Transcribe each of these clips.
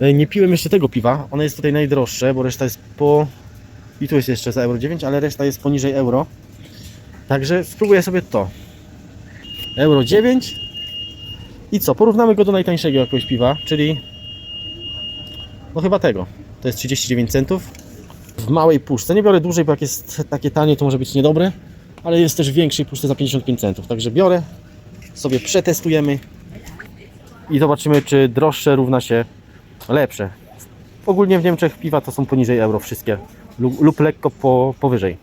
E, Nie piłem jeszcze tego piwa. Ono jest tutaj najdroższe, bo reszta jest po... I tu jest jeszcze za euro 9, ale reszta jest poniżej euro. Także spróbuję sobie to. Euro 9. I co? Porównamy go do najtańszego jakiegoś piwa, czyli... No chyba tego. To jest 39 centów. W małej puszce. Nie biorę dłużej, bo jak jest takie tanie, to może być niedobre. Ale jest też w większej puszce za 55 centów. Także biorę, sobie przetestujemy i zobaczymy, czy droższe równa się lepsze. Ogólnie w Niemczech piwa to są poniżej euro wszystkie lub, lub lekko po, powyżej.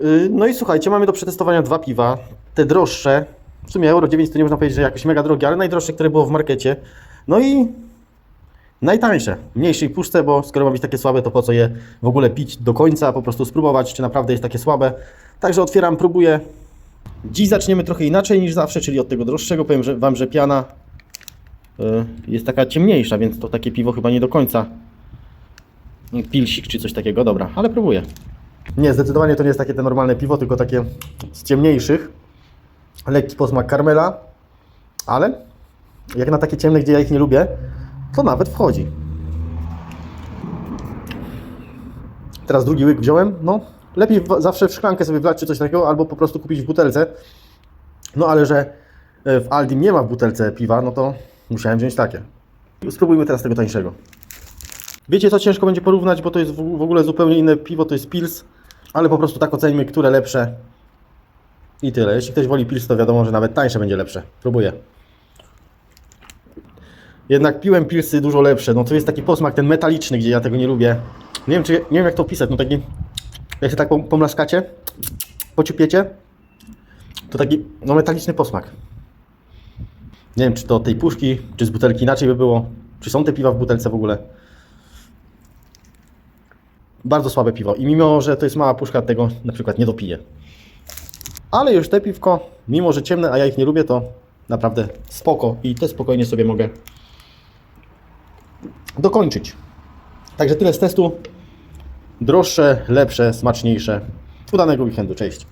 Yy, No i słuchajcie, mamy do przetestowania dwa piwa. Te droższe, w sumie euro 9 to nie można powiedzieć, że jakoś mega drogie, ale najdroższe, które było w markecie. No i najtańsze, w mniejszej puszce, bo skoro ma być takie słabe, to po co je w ogóle pić do końca, po prostu spróbować, czy naprawdę jest takie słabe. Także otwieram, próbuję. Dziś zaczniemy trochę inaczej niż zawsze, czyli od tego droższego. Powiem Wam, że piana y, jest taka ciemniejsza, więc to takie piwo chyba nie do końca pilsik czy coś takiego. Dobra, ale próbuję. Nie, zdecydowanie to nie jest takie te normalne piwo, tylko takie z ciemniejszych. Lekki posmak karmela, ale jak na takie ciemne, gdzie ja ich nie lubię, to nawet wchodzi. Teraz drugi łyk wziąłem. No, lepiej zawsze w szklankę sobie wlać czy coś takiego, albo po prostu kupić w butelce. No ale że e, w Aldim nie ma w butelce piwa, no to musiałem wziąć takie. Spróbujmy teraz tego tańszego. Wiecie co ciężko będzie porównać, bo to jest w ogóle zupełnie inne piwo, to jest Pils, ale po prostu tak ocenimy, które lepsze. I tyle. Jeśli ktoś woli Pils, to wiadomo, że nawet tańsze będzie lepsze. Próbuję. Jednak piłem Pilsy dużo lepsze. No to jest taki posmak, ten metaliczny, gdzie ja tego nie lubię. Nie wiem, czy, nie wiem jak to opisać, no taki, jak się tak pom- pomlaskacie, pociupiecie, to taki, no metaliczny posmak. Nie wiem, czy to tej puszki, czy z butelki inaczej by było, czy są te piwa w butelce w ogóle. Bardzo słabe piwo i mimo, że to jest mała puszka, tego na przykład nie dopiję. Ale już te piwko, mimo że ciemne, a ja ich nie lubię, to naprawdę spoko i te spokojnie sobie mogę dokończyć. Także tyle z testu. Droższe, lepsze, smaczniejsze. Udanego weekendu. Cześć.